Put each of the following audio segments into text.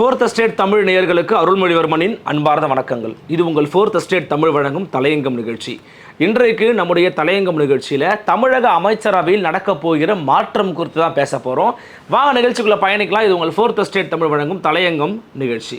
Fourth state Tamil நேயர்களுக்கு அருள்மொழிவர்மனின் அன்பார்ந்த வணக்கங்கள். இது உங்கள் ஃபோர்த் ஸ்டேட் தமிழ் வழங்கும் தலையங்கம் நிகழ்ச்சி. இன்றைக்கு நம்முடைய தலையங்கம் நிகழ்ச்சியில் தமிழக அமைச்சரவையில் நடக்கப் போகிற மாற்றம் குறித்து தான் பேச போகிறோம் வாங்க நிகழ்ச்சிக்குள்ளே பயணிக்கலாம். இது உங்கள் ஃபோர்த் ஸ்டேட் தமிழ் வழங்கும் தலையங்கம் நிகழ்ச்சி.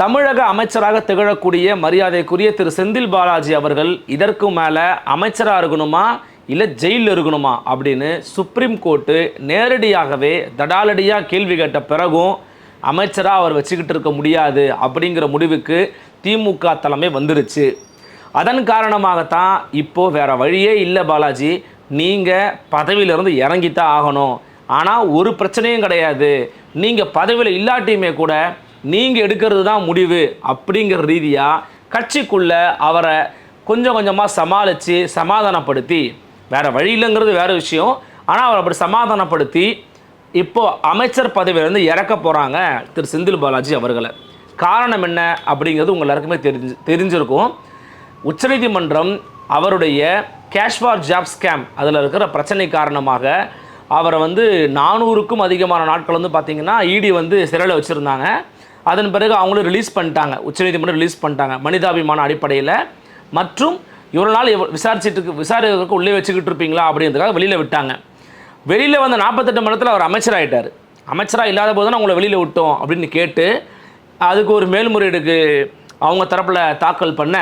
தமிழக அமைச்சராக திகழக்கூடிய மரியாதைக்குரிய திரு செந்தில் பாலாஜி அவர்கள் இதற்கு மேலே அமைச்சராக இருக்கணுமா இல்லை ஜெயிலில் இருக்கணுமா அப்படின்னு சுப்ரீம் கோர்ட்டு நேரடியாகவே தடாலடியாக கேள்வி கேட்ட பிறகும் அமைச்சராக அவர் வச்சுக்கிட்டு இருக்க முடியாது அப்படிங்கிற முடிவுக்கு திமுக தலைமை வந்துருச்சு. அதன் காரணமாகத்தான் இப்போது வேறு வழியே இல்லை பாலாஜி. நீங்கள் பதவியிலிருந்து இறங்கித்தான் ஆகணும். ஆனால் ஒரு பிரச்சனையும் கிடையாது. நீங்கள் பதவியில் இல்லாட்டியுமே கூட நீங்கள் எடுக்கிறது தான் முடிவு அப்படிங்கிற ரீதியாக கட்சிக்குள்ளே அவரை கொஞ்சம் கொஞ்சமாக சமாளித்து சமாதானப்படுத்தி வேறு வழி இல்லைங்கிறது வேறு விஷயம். ஆனால் அவரை அப்படி சமாதானப்படுத்தி இப்போது அமைச்சர் பதவியிலேருந்து இறக்க போகிறாங்க திரு செந்தில் பாலாஜி அவர்களை. காரணம் என்ன அப்படிங்கிறது உங்கள் எல்லாருக்குமே தெரிஞ்சு தெரிஞ்சிருக்கும். உச்சநீதிமன்றம் அவருடைய கேஷ் ஃபார் ஜாப் ஸ்கேம் அதில் இருக்கிற பிரச்சனை காரணமாக அவரை வந்து நானூறுக்கும் அதிகமான நாட்கள் வந்து பார்த்திங்கன்னா இடி வந்து சிறையில் வச்சுருந்தாங்க. அதன் பிறகு அவங்களும் ரிலீஸ் பண்ணிட்டாங்க. உச்சநீதிமன்றம் ரிலீஸ் பண்ணிட்டாங்க. மனிதாபிமான அடிப்படையில். மற்றும் இவ்வளோ நாள் விசாரிச்சுட்டு விசாரிக்கிறதுக்கு உள்ளே வச்சுக்கிட்டு இருப்பீங்களா அப்படின்றதுக்காக வெளியில் விட்டாங்க. வெளியில் வந்த நாற்பத்தெட்டு மணி நேரத்தில் அவர் அமைச்சராகிட்டார் அமைச்சராக இல்லாத போது தான் அவங்கள வெளியில் விட்டோம் அப்படின்னு கேட்டு அதுக்கு ஒரு மேல்முறையீடுக்கு அவங்க தரப்பில் தாக்கல் பண்ண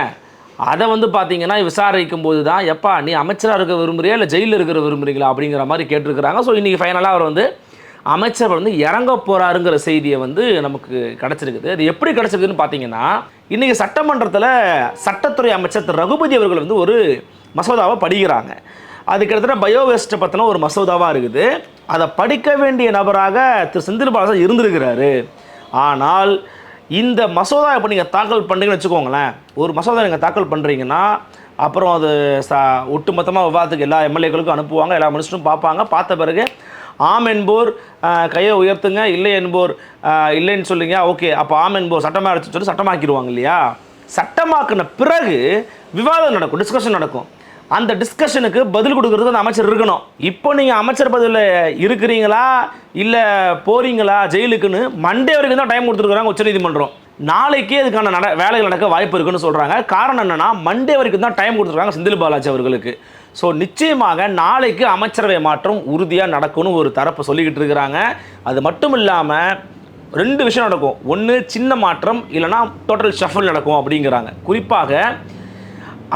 அதை வந்து பார்த்தீங்கன்னா விசாரிக்கும் போது தான் எப்பா நீ அமைச்சராக இருக்க விரும்புறியா இல்லை ஜெயிலில் இருக்கிற விரும்புறீங்களா அப்படிங்கிற மாதிரி கேட்டிருக்கிறாங்க. ஸோ இன்றைக்கி ஃபைனலாக அவர் வந்து அமைச்சர் வந்து இறங்க போகிறாருங்கிற செய்தியை வந்து நமக்கு கிடச்சிருக்குது. அது எப்படி கிடச்சிருக்குதுன்னு பார்த்தீங்கன்னா இன்றைக்கி சட்டமன்றத்தில் சட்டத்துறை அமைச்சர் திரு. ரகுபதி அவர்கள் வந்து ஒரு மசோதாவை படிக்கிறாங்க. அது கிட்டத்தட்ட பயோவேஸ்ட்டை பற்றின ஒரு மசோதாவாக இருக்குது. அதை படிக்க வேண்டிய நபராக திரு. செந்தில் பாலாஜி இருந்திருக்கிறாரு. ஆனால் இந்த மசோதா இப்போ நீங்கள் தாக்கல் பண்ணுறீங்கன்னு வச்சுக்கோங்களேன். ஒரு மசோதா நீங்கள் தாக்கல் பண்ணுறீங்கன்னா அப்புறம் அது ச ஒட்டுமொத்தமாக விவாதத்துக்கு எல்லா எம்எல்ஏக்களுக்கும் அனுப்புவாங்க எல்லா மினிஸ்டரும் பார்ப்பாங்க. பார்த்த பிறகு ஆம் என்போர் கையை உயர்த்துங்க இல்லை என்போர் இல்லைன்னு சொல்லுங்க ஓகே அப்போ ஆம் என்போர் சட்டமாக சொல்லி சட்டமாக்கிடுவாங்க இல்லையா? சட்டமாக்கின பிறகு விவாதம் நடக்கும் டிஸ்கஷன் நடக்கும். அந்த டிஸ்கஷனுக்கு பதில் கொடுக்கறது அந்த அமைச்சர் இருக்கணும். இப்போ நீங்கள் அமைச்சர் பதிலில் இருக்கிறீங்களா? இல்லை போறீங்களா? ஜெயிலுக்குன்னு மண்டே வரைக்கும் தான் டைம் கொடுத்துருக்குறாங்க உச்சநீதிமன்றம் நாளைக்கே இதுக்கான நட வேலைகள் நடக்க வாய்ப்பு இருக்குன்னு சொல்கிறாங்க காரணம் என்னென்னா மண்டே வரைக்கும் தான் டைம் கொடுத்துருக்காங்க செந்தில் பாலாஜி அவர்களுக்கு. ஸோ நிச்சயமாக நாளைக்கு அமைச்சரவை மாற்றம் உறுதியாக நடக்கும்னு ஒரு தரப்பு சொல்லிக்கிட்டு இருக்கிறாங்க. அது மட்டும் இல்லாமல் ரெண்டு விஷயம் நடக்கும். ஒன்று சின்ன மாற்றம் இல்லைன்னா டோட்டல் ஷஃபல் நடக்கும் அப்படிங்கிறாங்க. குறிப்பாக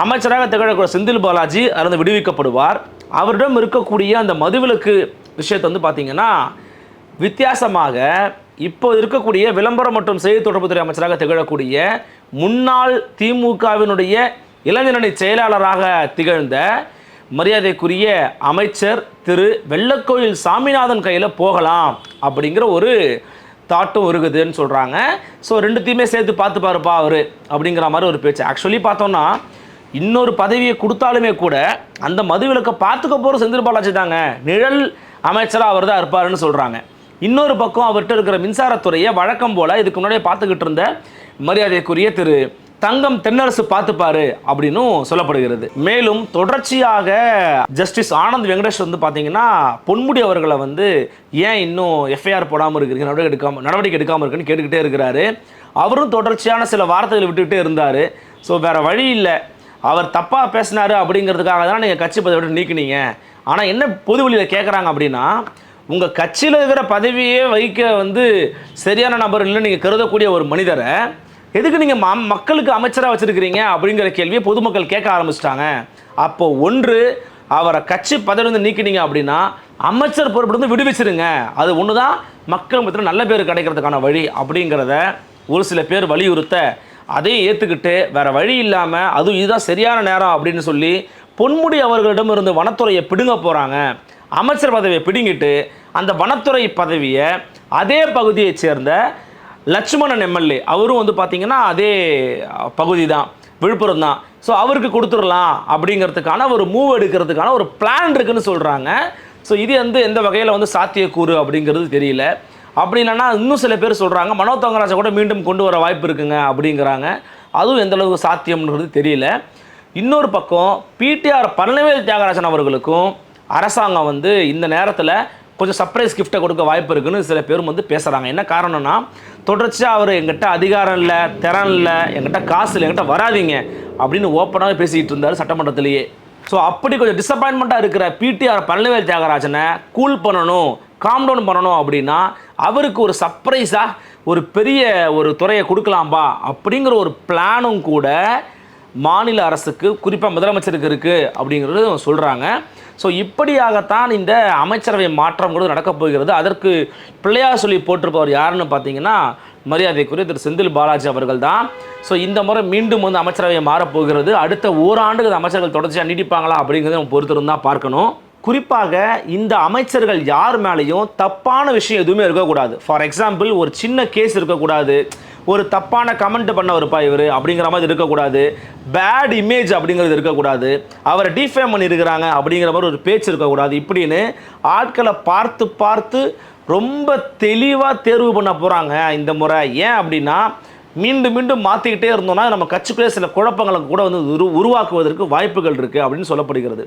அமைச்சராக திகழக்கூடிய செந்தில் பாலாஜி அதிலிருந்து விடுவிக்கப்படுவார். அவரிடம் இருக்கக்கூடிய அந்த மதுவிலக்கு விஷயத்தை வந்து பார்த்தீங்கன்னா வித்தியாசமாக இப்போ இருக்கக்கூடிய விளம்பரம் மற்றும் செய்தி தொடர்புத்துறை அமைச்சராக திகழக்கூடிய முன்னாள் திமுகவினுடைய இளைஞரணி செயலாளராக திகழ்ந்த மரியாதைக்குரிய அமைச்சர் திரு வெள்ளக்கோயில் சாமிநாதன் கையில் போகலாம் அப்படிங்கிற ஒரு தாட்டும் இருக்குதுன்னு சொல்கிறாங்க ஸோ ரெண்டுத்தையுமே சேர்த்து பார்த்து பாருப்பா அவர் அப்படிங்கிற மாதிரி ஒரு பேச்சு. ஆக்சுவலி பார்த்தோம்னா இன்னொரு பதவியை கொடுத்தாலுமே கூட அந்த மதுவிலக்கை பார்த்துக்க போகிற செந்தில் பாலாஜி தாங்க. நிழல் அமைச்சராக அவர் தான் இருப்பாருன்னு சொல்கிறாங்க இன்னொரு பக்கம் அவர்கிட்ட இருக்கிற மின்சாரத்துறையை வழக்கம் போல் இதுக்கு முன்னாடியே பார்த்துக்கிட்டு இருந்த மரியாதைக்குரிய திரு தங்கம் தென்னரசு பார்த்துப்பாரு அப்படின்னும் சொல்லப்படுகிறது. மேலும் தொடர்ச்சியாக ஜஸ்டிஸ் ஆனந்த் வெங்கடேஷ் வந்து பார்த்தீங்கன்னா பொன்முடி அவர்களை வந்து ஏன் இன்னும் எஃப்ஐஆர் போடாமல் இருக்கிறீங்க? நடவடிக்கை எடுக்காம நடவடிக்கை எடுக்காமல் இருக்குன்னு கேட்டுக்கிட்டே இருக்கிறாரு. அவரும் தொடர்ச்சியான சில வார்த்தைகளை விட்டுக்கிட்டே இருந்தார். ஸோ வேறு வழி இல்லை. அவர் தப்பாக பேசினாரு அப்படிங்கிறதுக்காக தான் நீங்கள் கட்சி பதவி விட்டு நீக்கினீங்க. ஆனால் என்ன பொது வழியில் கேட்குறாங்க அப்படின்னா உங்கள் கட்சியில் இருக்கிற பதவியே வைக்க வந்து சரியான நபர் இல்லைன்னு நீங்கள் கருதக்கூடிய ஒரு மனிதரை எதுக்கு நீங்கள் மக்களுக்கு அமைச்சராக வச்சுருக்கிறீங்க அப்படிங்கிற கேள்வியை பொதுமக்கள் கேட்க ஆரம்பிச்சிட்டாங்க. அப்போ ஒன்று அவரை கட்சி பதவியிலிருந்து நீக்கினீங்க அப்படின்னா அமைச்சர் பொறுப்பிலிருந்து விடுவிச்சிருங்க. அது ஒன்று தான் மக்கள் மத்தியில் நல்ல பேர் கிடைக்கிறதுக்கான வழி அப்படிங்கிறத ஒரு சில பேர் வலியுறுத்த அதையும் ஏற்றுக்கிட்டு வேற வழி இல்லாமல் அதுவும் இதுதான் சரியான நேரம் அப்படின்னு சொல்லி பொன்முடி அவர்களிடம் இருந்து வனத்துறையை பிடுங்க போகிறாங்க அமைச்சர் பதவியை பிடுங்கிட்டு அந்த வனத்துறை பதவியை அதே பகுதியைச் சேர்ந்த லட்சுமணன் எம்எல்ஏ அவரும் வந்து பார்த்திங்கன்னா அதே பகுதி தான் விழுப்புரம் தான். ஸோ அவருக்கு கொடுத்துடலாம் அப்படிங்கிறதுக்கான ஒரு மூவ் எடுக்கிறதுக்கான ஒரு பிளான் இருக்குன்னு சொல்கிறாங்க ஸோ இது வந்து எந்த வகையில் வந்து சாத்தியக்கூறு அப்படிங்கிறது தெரியல. அப்படி இல்லைன்னா இன்னும் சில பேர் சொல்கிறாங்க மனோ தங்கராஜை கூட மீண்டும் கொண்டு வர வாய்ப்பு இருக்குங்க அப்படிங்கிறாங்க. அதுவும் எந்தளவுக்கு சாத்தியம்ன்றது தெரியல. இன்னொரு பக்கம் பிடிஆர் பழனிவேல் தியாகராஜன் அவர்களுக்கும் அரசாங்கம் வந்து இந்த நேரத்தில் கொஞ்சம் சர்ப்ரைஸ் கிஃப்ட்டை கொடுக்க வாய்ப்பு இருக்குன்னு சில பேரும் வந்து பேசுகிறாங்க என்ன காரணம்னா தொடர்ச்சியாக அவர் எங்கிட்ட அதிகாரம் இல்லை திறன் இல்லை எங்கிட்ட காசு இல்லை எங்கிட்ட வராதீங்க அப்படின்னு ஓப்பனாகவே பேசிக்கிட்டு இருந்தார் சட்டமன்றத்திலேயே. ஸோ அப்படி கொஞ்சம் டிசப்பாயின்மெண்ட்டாக இருக்கிற பிடிஆர் பழனிவேல் தியாகராஜனை கூல் பண்ணணும் காம் டவுன் பண்ணணும் அப்படின்னா அவருக்கு ஒரு சர்ப்ரைஸாக ஒரு பெரிய ஒரு துறையை கொடுக்கலாம்பா அப்படிங்கிற ஒரு பிளானும் கூட மாநில அரசுக்கு குறிப்பாக முதலமைச்சருக்கு இருக்குது அப்படிங்கிறது சொல்கிறாங்க ஸோ இப்படியாகத்தான் இந்த அமைச்சரவை மாற்றம்ங்கிறது நடக்கப் போகிறது. அதற்கு பிள்ளையார் சொல்லி போட்டிருப்பவர் யாருன்னு பார்த்தீங்கன்னா மரியாதைக்குரிய திரு செந்தில் பாலாஜி அவர்கள் தான் ஸோ இந்த முறை மீண்டும் வந்து அமைச்சரவை மாறப்போகிறது அடுத்த ஓராண்டுக்கு இந்த அமைச்சர்கள் தொடர்ச்சியாக நீடிப்பாங்களா அப்படிங்கிறத நம்ம பொறுத்திருந்து தான் பார்க்கணும். குறிப்பாக இந்த அமைச்சர்கள் யார் மேலேயும் தப்பான விஷயம் எதுவுமே இருக்கக்கூடாது. ஃபார் எக்ஸாம்பிள் ஒரு சின்ன கேஸ் இருக்கக்கூடாது. ஒரு தப்பான கமெண்ட் பண்ணவருப்பா இவர் அப்படிங்கிற மாதிரி இருக்கக்கூடாது. பேட் இமேஜ் அப்படிங்கிறது இருக்கக்கூடாது. அவரை டிஃபேம் பண்ணியிருக்கிறாங்க அப்படிங்கிற மாதிரி ஒரு பேச்சு இருக்கக்கூடாது. இப்படின்னு ஆட்களை பார்த்து பார்த்து ரொம்ப தெளிவாக தேர்வு பண்ண போகிறாங்க இந்த முறை. ஏன் அப்படின்னா மீண்டும் மீண்டும் மாற்றிக்கிட்டே இருந்தோம்னா நம்ம கட்சிக்குள்ளே சில குழப்பங்களை கூட வந்து உரு உருவாக்குவதற்கு வாய்ப்புகள் இருக்குது அப்படின்னு சொல்லப்படுகிறது.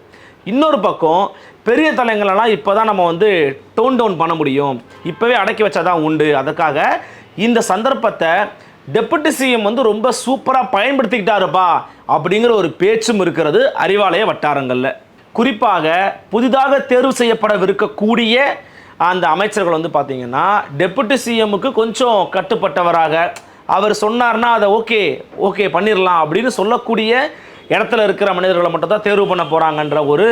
இன்னொரு பக்கம் பெரிய தலைங்களெல்லாம் இப்போ தான் நம்ம வந்து டோன் டவுன் பண்ண முடியும். இப்போவே அடக்கி வச்சா தான் உண்டு. அதற்காக இந்த சந்தர்ப்பத்தை டெபுட்டி சிஎம் வந்து ரொம்ப சூப்பராக பயன்படுத்திக்கிட்டாருப்பா அப்படிங்கிற ஒரு பேச்சும் இருக்கிறது அறிவாலய வட்டாரங்களில். குறிப்பாக புதிதாக தேர்வு செய்யப்படவிருக்கக்கூடிய அந்த அமைச்சர்கள் வந்து பார்த்தீங்கன்னா டெபுட்டி சிஎம்முக்கு கொஞ்சம் கட்டுப்பட்டவராக அவர் சொன்னார்னா அதை ஓகே ஓகே பண்ணிடலாம் அப்படின்னு சொல்லக்கூடிய இடத்துல இருக்கிற மனிதர்களை மட்டும் தான் தேர்வு பண்ண போகிறாங்கன்ற ஒரு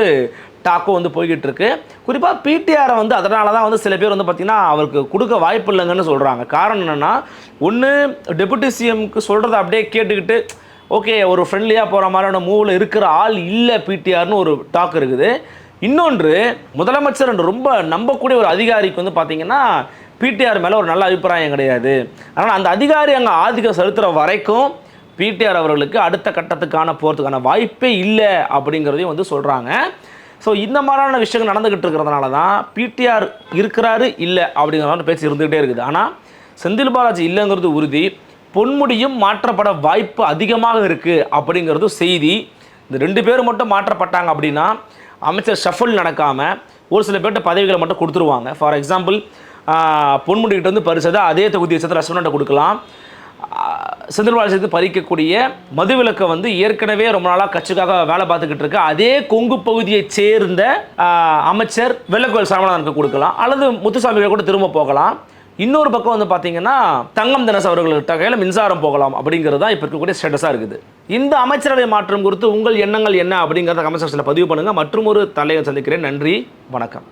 டாக்கும் வந்து போய்கிட்டு இருக்கு குறிப்பாக பிடிஆரை வந்து அதனால தான் வந்து சில பேர் வந்து பார்த்திங்கன்னா அவருக்கு கொடுக்க வாய்ப்பு இல்லைங்கன்னு சொல்கிறாங்க காரணம் என்னென்னா ஒன்று டெபுட்டி சிஎம்க்கு சொல்கிறத அப்படியே கேட்டுக்கிட்டு ஓகே ஒரு ஃப்ரெண்ட்லியாக போகிற மாதிரியான மூவில் இருக்கிற ஆள் இல்லை பிடிஆர்னு ஒரு டாக் இருக்குது. இன்னொன்று முதலமைச்சர் என்று ரொம்ப நம்பக்கூடிய ஒரு அதிகாரிக்கு வந்து பார்த்திங்கன்னா பிடிஆர் மேலே ஒரு நல்ல அபிப்பிராயம் கிடையாது. அதனால் அந்த அதிகாரி அங்கே ஆதிக்கம் செலுத்துகிற வரைக்கும் பிடிஆர் அவர்களுக்கு அடுத்த கட்டத்துக்கான போகிறதுக்கான வாய்ப்பே இல்லை அப்படிங்கிறதையும் வந்து சொல்கிறாங்க ஸோ இந்த மாதிரியான விஷயங்கள் நடந்துக்கிட்டு இருக்கிறதுனால தான் பிடிஆர் இருக்கிறாரு இல்லை அப்படிங்கிற மாதிரி பேச்சு இருந்துகிட்டே இருக்குது. ஆனால் செந்தில் பாலாஜி இல்லைங்கிறது உறுதி. பொன்முடியும் மாற்றப்பட வாய்ப்பு அதிகமாக இருக்குது அப்படிங்கிறது செய்தி. இந்த ரெண்டு பேரும் மட்டும் மாற்றப்பட்டாங்க அப்படின்னா அமைச்சர் ஷஃபல் நடக்காமல் ஒரு சில பேர்கிட்ட பதவிகளை மட்டும் கொடுத்துருவாங்க. ஃபார் எக்ஸாம்பிள் பொன்முடிக்கிட்ட வந்து பரிசதை அதே தொகுதியை சேர்த்து ரசவன்ட்ட கொடுக்கலாம். செந்தில்பாலாஜி சேர்த்து பறிக்கக்கூடிய மதுவிலக்கை வந்து ஏற்கனவே ரொம்ப நாளாக கட்சிக்காக வேலை பார்த்துக்கிட்டு இருக்க. அதே கொங்கு பகுதியை சேர்ந்த அமைச்சர் வெள்ளக்கோயில் சரவணனுக்கு கொடுக்கலாம். அல்லது முத்துசாமிகளை கூட திரும்ப போகலாம். இன்னொரு பக்கம் வந்து பார்த்தீங்கன்னா தங்கம் தினஸ் அவர்கள்ட்ட கையில் மின்சாரம் போகலாம் அப்படிங்கிறது தான் இப்போ இருக்கக்கூடிய ஸ்டேட்டஸாக இருக்குது. இந்த அமைச்சரவை மாற்றம் குறித்து உங்கள் எண்ணங்கள் என்ன அப்படிங்கிறத கமெண்ட் செக்ஷனில் பதிவு பண்ணுங்கள் மற்றும் ஒரு தலையை சந்திக்கிறேன். நன்றி. வணக்கம்.